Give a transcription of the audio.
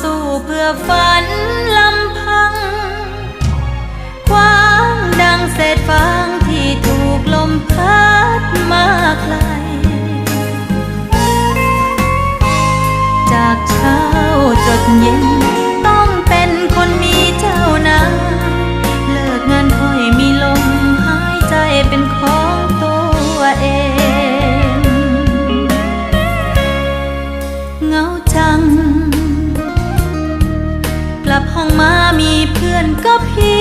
สู้เพื่อฝันลำพัง ควางดังเศษฟางที่ถูกลมพัดมาไกล จากเช้าจดเย็น อนกับพี่